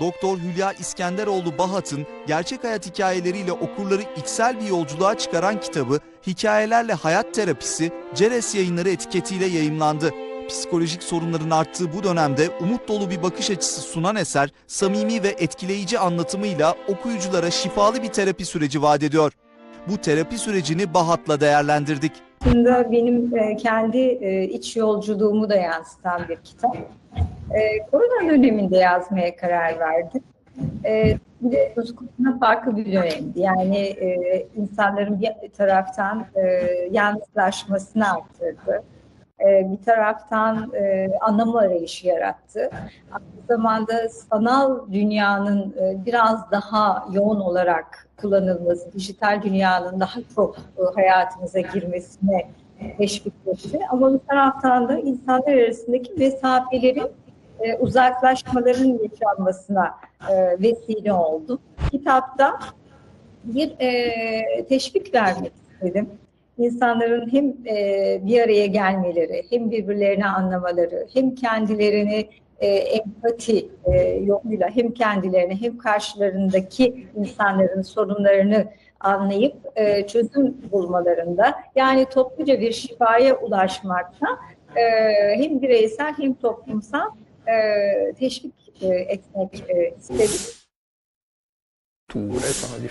Doktor Hülya İskenderoğlu Bahat'ın gerçek hayat hikayeleriyle okurları içsel bir yolculuğa çıkaran kitabı Hikayelerle Hayat Terapisi Ceres Yayınları etiketiyle yayımlandı. Psikolojik sorunların arttığı bu dönemde umut dolu bir bakış açısı sunan eser, samimi ve etkileyici anlatımıyla okuyuculara şifalı bir terapi süreci vaat ediyor. Bu terapi sürecini Bahat'la değerlendirdik. aslında benim e, kendi e, iç yolculuğumu da yansıtan bir kitap. E, korona döneminde yazmaya karar verdim. E, biliyorsunuz korona farklı bir dönemdi. Yani e, insanların bir taraftan e, yalnızlaşmasını arttırdı. E, bir taraftan e, anlam arayışı yarattı. Aynı zamanda sanal dünyanın e, biraz daha yoğun olarak kullanılması, dijital dünyanın daha çok e, hayatımıza girmesine teşvik etti. Ama bir taraftan da insanlar arasındaki mesafelerin e, uzaklaşmaların yaşanmasına e, vesile oldu. Kitapta bir e, teşvik vermek istedim. İnsanların hem e, bir araya gelmeleri, hem birbirlerini anlamaları, hem kendilerini e, empati e, yoluyla hem kendilerini hem karşılarındaki insanların sorunlarını anlayıp e, çözüm bulmalarında yani topluca bir şifaya ulaşmakta e, hem bireysel hem toplumsal teşvik e, etmek e, enfin, des